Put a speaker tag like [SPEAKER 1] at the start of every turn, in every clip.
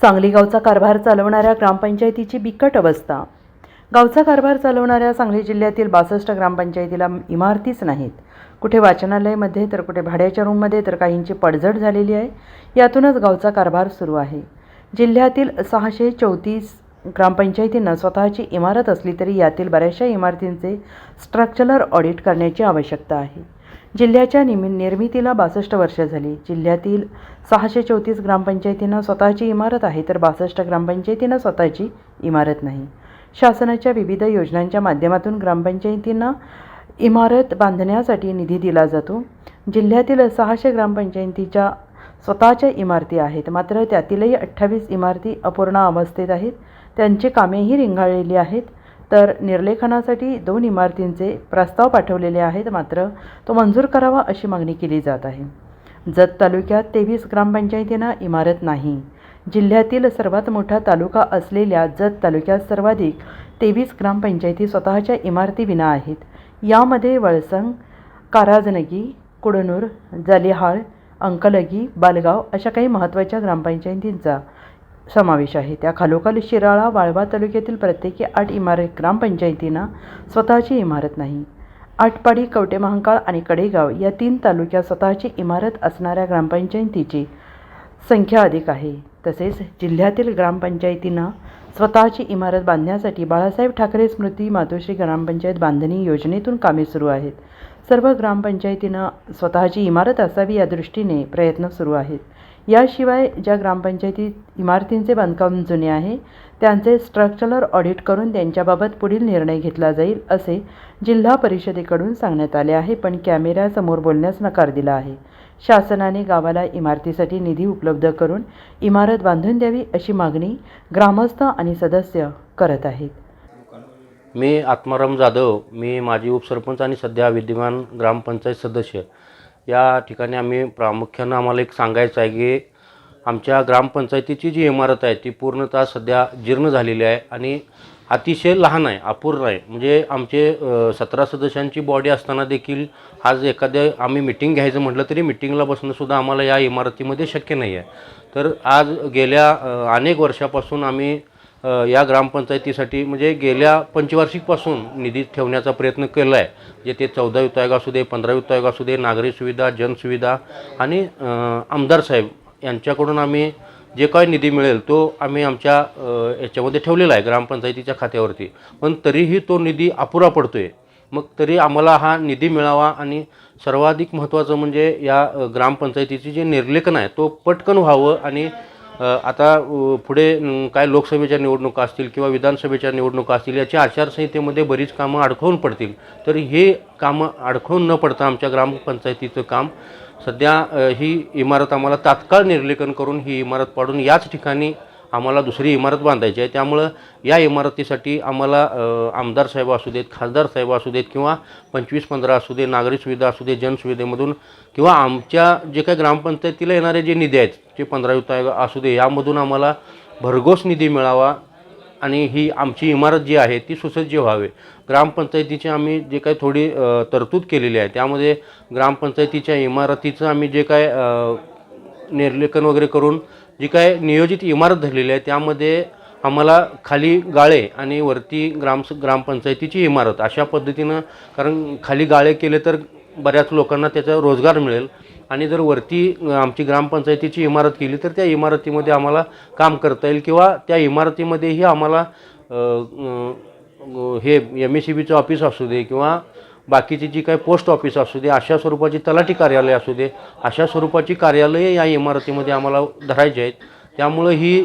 [SPEAKER 1] सांगली गावचा कारभार चालवणाऱ्या ग्रामपंचायतीची बिकट अवस्था. गावचा कारभार चालवणाऱ्या सांगली जिल्ह्यातील बासष्ट ग्रामपंचायतीला इमारतीच नाहीत. कुठे वाचनालयमध्ये तर कुठे भाड्याच्या रूममध्ये तर काहींची पडझड झालेली आहे. यातूनच गावचा कारभार सुरू आहे. जिल्ह्यातील सहाशे चौतीस ग्रामपंचायतींना स्वतःची इमारत असली तरी यातील बऱ्याचशा इमारतींचे स्ट्रक्चरल ऑडिट करण्याची आवश्यकता आहे. जिल्ह्याच्या निमि निर्मितीला बासष्ट वर्ष झाली. जिल्ह्यातील सहाशे चौतीस ग्रामपंचायतींना स्वतःची इमारत आहे तर बासष्ट ग्रामपंचायतींना स्वतःची इमारत नाही. शासनाच्या विविध योजनांच्या माध्यमातून ग्रामपंचायतींना इमारत बांधण्यासाठी निधी दिला जातो. जिल्ह्यातील सहाशे ग्रामपंचायतीच्या स्वतःच्या इमारती आहेत. मात्र त्यातीलही अठ्ठावीस इमारती अपूर्ण अवस्थेत आहेत. त्यांची कामेही रिंगाळलेली आहेत. तर निर्लेखनासाठी दोन इमारतींचे प्रस्ताव पाठवलेले आहेत मात्र तो मंजूर करावा अशी मागणी केली जात आहे. जत तालुक्यात तेवीस ग्रामपंचायतींना इमारत नाही. जिल्ह्यातील सर्वात मोठा तालुका असलेल्या जत तालुक्यात सर्वाधिक तेवीस ग्रामपंचायती स्वतःच्या इमारती विना आहेत. यामध्ये वळसंग काराजनगी कुडनूर जालिहाळ अंकलगी बालगाव अशा काही महत्त्वाच्या ग्रामपंचायतींचा समावेश आहे. त्या खालोखाल शिराळा वाळवा तालुक्यातील प्रत्येकी आठ इमारत ग्रामपंचायतींना स्वतःची इमारत नाही. आटपाडी कवटेमहांकाळ आणि कडेगाव या तीन तालुक्यात स्वतःची इमारत असणाऱ्या ग्रामपंचायतीची संख्या अधिक आहे. तसेच जिल्ह्यातील ग्रामपंचायतींना स्वतःची इमारत बांधण्यासाठी बाळासाहेब ठाकरे स्मृती मातोश्री ग्रामपंचायत बांधणी योजनेतून कामे सुरू आहेत. सर्व ग्रामपंचायतीनं स्वतःची इमारत असावी या दृष्टीने प्रयत्न सुरू आहेत. याशिवाय ज्या ग्रामपंचायतीत इमारतींचे बांधकाम जुने आहे त्यांचे स्ट्रक्चरल ऑडिट करून त्यांच्याबाबत पुढील निर्णय घेतला जाईल असे जिल्हा परिषदेकडून सांगण्यात आले आहे पण कॅमेऱ्यासमोर बोलण्यास नकार दिला आहे. शासनाने गावाला इमारतीसाठी निधी उपलब्ध करून इमारत बांधून द्यावी अशी मागणी ग्रामस्थ आणि सदस्य करत आहेत.
[SPEAKER 2] मी आत्माराम जाधव मी माजी उपसरपंच आणि सध्या विद्यमान ग्रामपंचायत सदस्य. या ठिकाणी आम्ही प्रामुख्यानं आम्हाला एक सांगायचं आहे की आमच्या ग्रामपंचायतीची जी इमारत आहे ती पूर्णतः सध्या जीर्ण झालेली आहे आणि अतिशय लहान आहे अपूर्ण आहे. म्हणजे आमचे सतरा सदस्यांची बॉडी असताना देखील आज एखाद्या आम्ही मिटिंग घ्यायचं म्हटलं तरी मिटिंगला बसणंसुद्धा आम्हाला या इमारतीमध्ये शक्य नाही आहे तर आज गेल्या अनेक वर्षापासून आम्ही या ग्रामपंचायतीसाठी म्हणजे गेल्या पंचवार्षिकपासून निधी ठेवण्याचा प्रयत्न केला आहे जे ते चौदा युक्त आयोग असू दे पंधरा युक्त आयोग असू दे नागरी सुविधा जनसुविधा आणि आमदार साहेब यांच्याकडून आम्ही जे काही निधी मिळेल तो आम्ही आमच्या याच्यामध्ये ठेवलेला आहे ग्रामपंचायतीच्या खात्यावरती. पण तरीही तो निधी अपुरा पडतो आहे मग तरी आम्हाला हा निधी मिळावा आणि सर्वाधिक महत्त्वाचं म्हणजे या ग्रामपंचायतीचे जे निर्लेखन आहे तो पटकन व्हावं आणि आता पुढे काय लोकसभेच्या निवडणुका असतील किंवा विधानसभेच्या निवडणुका असतील याच्या आचारसंहितेमध्ये बरीच कामं अडखळून पडतील. तर हे कामं अडखळून न पडता आमच्या ग्रामपंचायतीचं काम सध्या ही इमारत आम्हाला तात्काळ निर्लेखन करून ही इमारत पाडून याच ठिकाणी आम्हाला दुसरी इमारत बांधायची आहे. त्यामुळं या इमारतीसाठी आम्हाला आमदार साहेब असू देत खासदार साहेब असू देत किंवा पंचवीस पंधरा असू दे नागरी सुविधा असू दे जनसुविधेमधून किंवा आमच्या जे काही ग्रामपंचायतीला येणारे जे निधी आहेत जे पंधरा युक्त आयोग असू दे यामधून आम्हाला भरघोस निधी मिळावा आणि ही आमची इमारत जी आहे ती सुसज्ज व्हावे. ग्रामपंचायतीची आम्ही जे काही थोडी तरतूद केलेली आहे त्यामध्ये ग्रामपंचायतीच्या इमारतीचं आम्ही जे काय निर्लेखन वगैरे करून जी काय नियोजित इमारत धरलेली आहे त्यामध्ये आम्हाला खाली गाळे आणि वरती ग्राम ग्रामपंचायतीची इमारत अशा पद्धतीनं कारण खाली गाळे केले तर बऱ्याच लोकांना त्याचा रोजगार मिळेल. आणि जर वरती आमची ग्रामपंचायतीची इमारत केली तर त्या इमारतीमध्ये आम्हाला काम करता येईल किंवा त्या इमारतीमध्येही आम्हाला हे एम एस सी बीचं ऑफिस असू दे किंवा बाकीची जी काही पोस्ट ऑफिस असू दे अशा स्वरूपाची तलाठी कार्यालय असू दे अशा स्वरूपाची कार्यालये या इमारतीमध्ये आम्हाला धरायची आहेत. त्यामुळं ही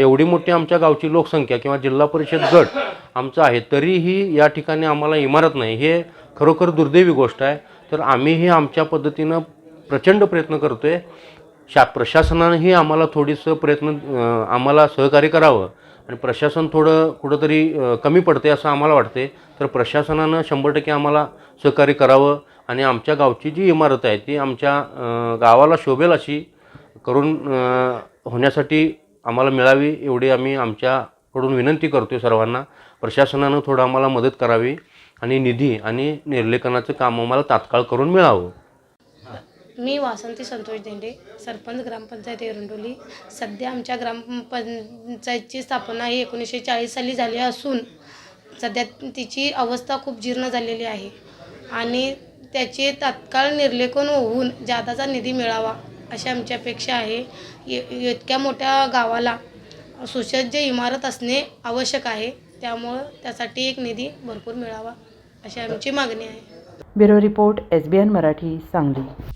[SPEAKER 2] एवढी मोठी आमच्या गावची लोकसंख्या किंवा जिल्हा परिषद गट आमचा आहे तरीही या ठिकाणी आम्हाला इमारत नाही. हे खरोखर दुर्दैवी गोष्ट आहे. तर आम्हीही आमच्या पद्धतीनं प्रचंड प्रयत्न करतो आहे शा प्रशासनानंही आम्हाला थोडीसं प्रयत्न आम्हाला सहकार्य करावं. आणि प्रशासन थोडं कुठंतरी कमी पडते असं आम्हाला वाटते तर प्रशासनानं शंभर टक्के आम्हाला सहकार्य करावं आणि आमच्या गावची जी इमारत आहे ती आमच्या गावाला शोभेल अशी करून होण्यासाठी आम्हाला मिळावी एवढी आम्ही आमच्याकडून विनंती करतो सर्वांना. प्रशासनानं थोडं आम्हाला मदत करावी आणि निधी आणि निर्लेखनाचं काम आम्हाला तात्काळ करून मिळावं.
[SPEAKER 3] मी वासंती संतोष देंडे सरपंच ग्रामपंचायत एरंडोली. सध्या आमच्या ग्रामपंचायतची स्थापना ही एकोणीसशे चाळीस साली झाली असून सध्या तिची अवस्था खूप जीर्ण झालेली आहे आणि त्याचे तात्काळ निर्लेखन होऊन जादाचा निधी मिळावा अशी आमची अपेक्षा आहे. इ- इतक्या मोठ्या गावाला सुसज्ज इमारत असणे आवश्यक आहे. त्यामुळं त्यासाठी एक निधी भरपूर मिळावा अशी आमची मागणी आहे.
[SPEAKER 1] Bureau report S B N Marathi Sangli.